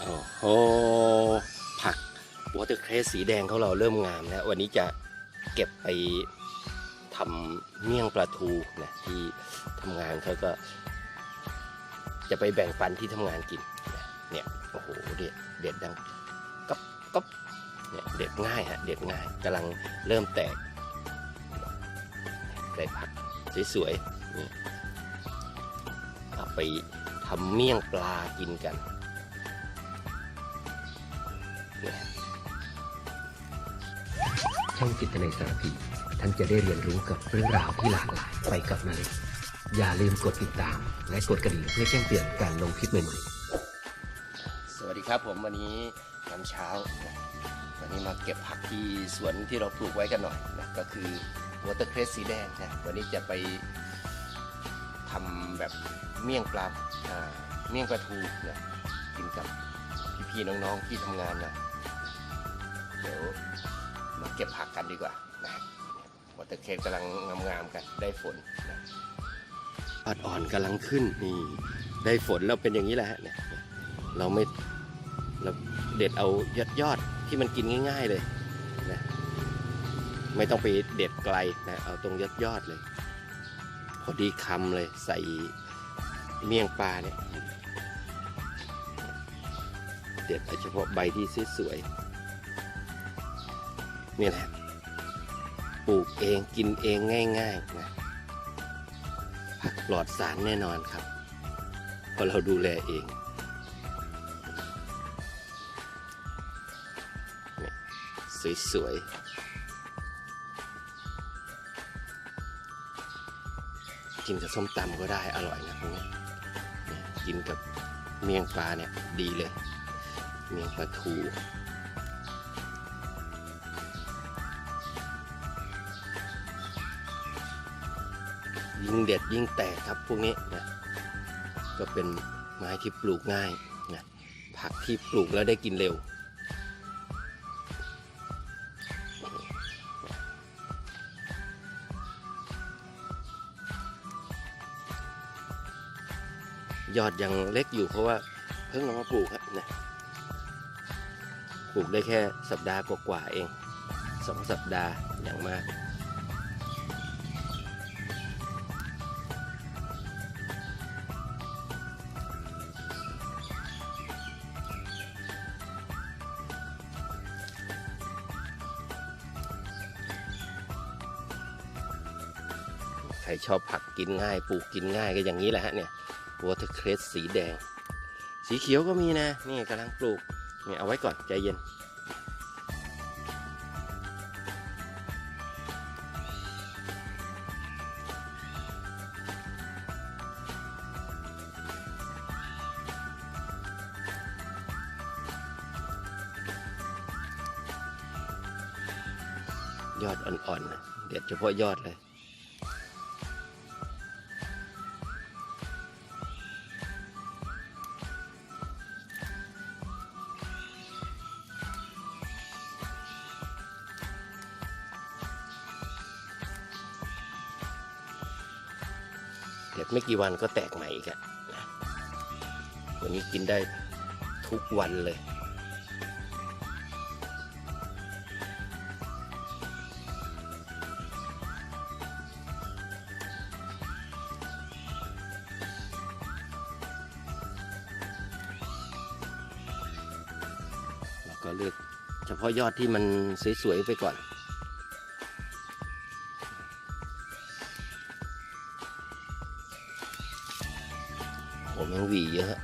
โอ้โหผักวอเตอร์เครสสีแดงของเราเริ่มงามแล้ว วันนี้จะเก็บไปทำเมี่ยงปลาทูนะที่ทำงานเขาก็จะไปแบ่งปันที่ทำงานกินนะเนี่ยโอ้โหเด็ดเด็ดดังก๊อบก๊อบเนี่ยเด็ดง่ายฮะเด็ดง่ายกำลังเริ่มแตกได้ผักสวยๆนี่เอาไปทำเมี่ยงปลากินกัน ช่องจิตในยสารพีท่านจะได้เรียนรู้กับเรื่องราวที่หลากหลายไปกับนาเล็กอย่าลืมกดติดตาม และกดกระดิ่งเพื่อแจ้งเตือนการลงคลิปใหม่ๆ สวัสดีครับผมวันนี้ยามเช้า วันนี้มาเก็บผักที่สวนที่เราปลูกไว้กันหน่อยนะก็คือวอเตอร์เครสสีแดงนะวันนี้จะไปทำแบบเมี่ยงปลาเมี่ยงปลาทูนะกินกับพี่ๆน้องๆที่ทำงานนะเดี๋ยว เก็บผักกันดีกว่านะวอเตอร์เครสกำลังงามๆกันได้ฝนนะอ่อนๆกำลังขึ้นนี่ได้ฝนแล้วเป็นอย่างนี้แหละฮะเนี่ยเราไม่เราเด็ดเอายอดยอดที่มันกินง่าย ๆเลยนะไม่ต้องไปเด็ดไกลนะเอาตรงยอดยอดเลย พอดีคำเลยใส่เมี่ยงปลาเนี่ยเด็ดเอาเฉพาะใบที่สวยๆ นี่แหละปลูกเองกินเองง่ายๆนะผักปลอดสารแน่นอนครับเพราะเราดูแลเองสวยๆ กินกับส้มตำก็ได้อร่อยนะพวกนี้กินกับเมี่ยงปลาเนี่ยดีเลย เมี่ยงปลาทู ยิ่งเด็ดยิ่งแตกครับพวกนี้นะก็เป็นไม้ที่ปลูกง่ายนะผักที่ปลูกแล้วได้กินเร็ว ยอดยังเล็กอยู่เพราะว่าเพิ่งเอามาปลูกครับนะปลูกได้แค่สัปดาห์กว่าๆเองสองสัปดาห์อย่างมาก รชอบผักกินง่าย ปลูกกินง่ายก็อย่างนี้แหละฮะเนี่ยวอเตอร์เครสสีแดง สีเขียวก็มีนะ นี่กำลังปลูกเนี่ยเอาไว้ก่อนใจเย็นยอดอ่อนๆเด็ดเฉพาะยอดเลย เด็ดไม่กี่วันก็แตกใหม่อีกอะนะวันนี้กินได้ทุกวันเลย แล้วก็เลือกเฉพาะยอดที่มันสวยๆไปก่อน ผมยังหวีเยอะ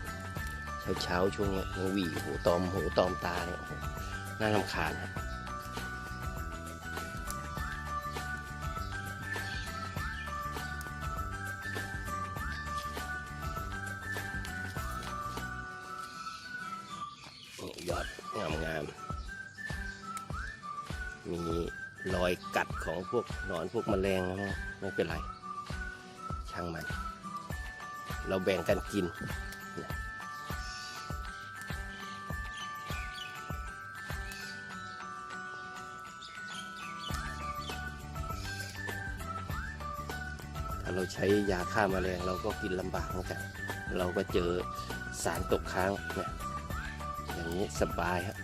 เช้าเช้าๆช่วงเนี้ยังหวีหูตอมหูตอมตาเนี่ยน่ารำคาญครับนี่ยอดงามงามๆมีรอยกัดของพวกหนอนพวกแมลงนะไม่เป็นไร ช่างมัน เราแบ่งกันกิน ถ้าเราใช้ยาฆ่ามาแมลงเราก็กินลำบากเหมือนกัน เราก็เจอสารตกค้างเนี่ยอย่างนี้สบายฮะ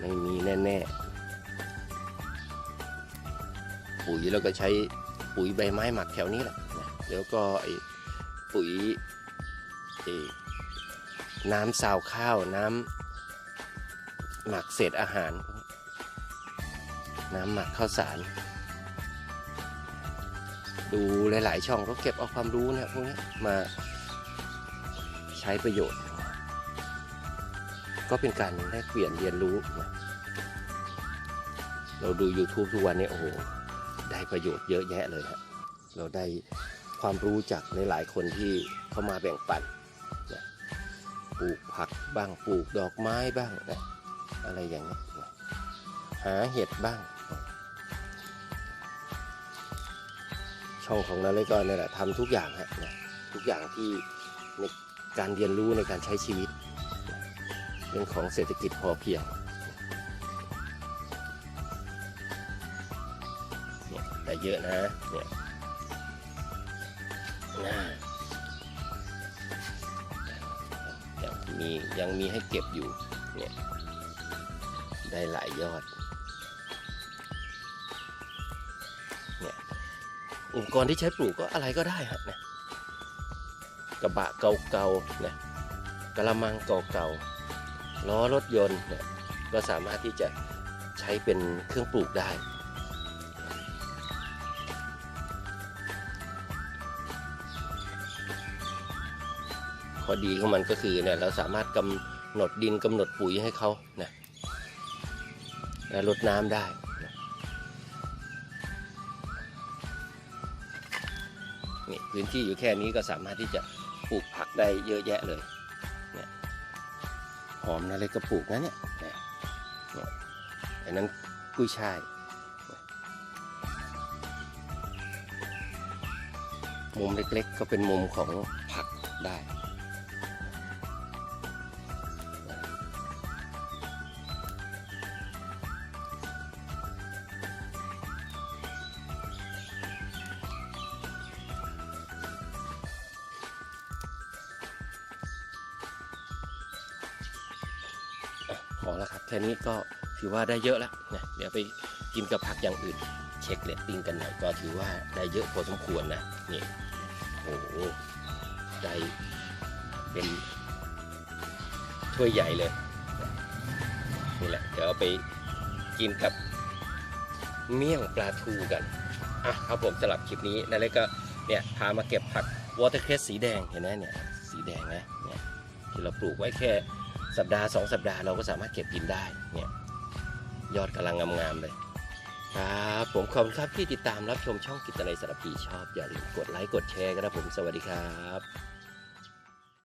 ไม่มีแน่ ๆ ปุ๋ยเราก็ใช้ปุ๋ยใบไม้หมักแถวนี้แหละนะแล้วก็ไอ ปุ๋ยไอ้น้ำซาวข้าวน้ำหมักเศษอาหาร น้ำหมักข้าวสาร ดูหลาย ๆ ช่องก็เก็บเอาความรู้นี่ยพวกนี้มาใช้ประโยชน์ ก็เป็นการแลกเปลี่ยนเรียนรู้นะเราดู YouTube ทุกวันนี้โอ้โห ได้ประโยชน์เยอะแยะเลยฮะเราได้ ความรู้จากหลายๆคนที่เข้ามาแบ่งปันนะปลูกผักบ้างปลูกดอกไม้บ้างนะอะไรอย่างนี้ยนะหาเห็ดบ้าง ช่องของนาเล็กก็เนี่ยแหละทำทุกอย่างฮะนะทุกอย่างที่ในการเรียนรู้ในการใช้ชีวิตเรื่องของเศรษฐกิจพอเพียงเนี่ยได้เยอะนะเนี่ย มียังมีให้เก็บอยู่เนี่ยได้หลายยอดเนี่ยอุปกรณ์ที่ใช้ปลูกก็อะไรก็ได้ฮะเนี่ยกระบะเก่าๆนะกระมังเก่าๆล้อรถยนต์เนี่ยก็สามารถที่จะใช้เป็นเครื่องปลูกได้ ข้อดีของมันก็คือเนี่ยเราสามารถกำหนดดินกำหนดปุ๋ยให้เขานะและลดน้ำได้นะนี่พื้นที่อยู่แค่นี้ก็สามารถที่จะปลูกผักได้เยอะแยะเลยหอมนะเลยก็ปลูกนะเนี่ยเนี่ยเนี่ยอันนั้นกุ้ยช่ายมุมเล็กๆ ก็เป็นมุมของผักได้ อแล้วครับ แค่นี้ก็ถือว่าได้เยอะแล้วนะเดี๋ยวไปกินกับผักอย่างอื่น เช็คเลตติ้งกันหน่อยก็ถือว่าได้เยอะพอสมควรนะนี่โอ้โหได้เป็นถ้วยใหญ่เลยนี่แหละเดี๋ยวไปกินกับเมี่ยงปลาทูกันอะครับผมสำหรับคลิปนี้นั่นเลยก็เนี่ยพามาเก็บผักวอเตอร์เครสสีแดงเห็นไหมเนี่ยสีแดงนะเนี่ยที่เราปลูกไว้แค่ สัปดาห์สองสัปดาห์เราก็สามารถเก็บกินได้เนี่ยยอดกำลังงามๆเลยครับผมขอบคุณครับที่ติดตามรับชมช่องกิตในยสารพีชอบ อย่าลืมกดไลค์กดแชร์กันนะผมสวัสดีครับ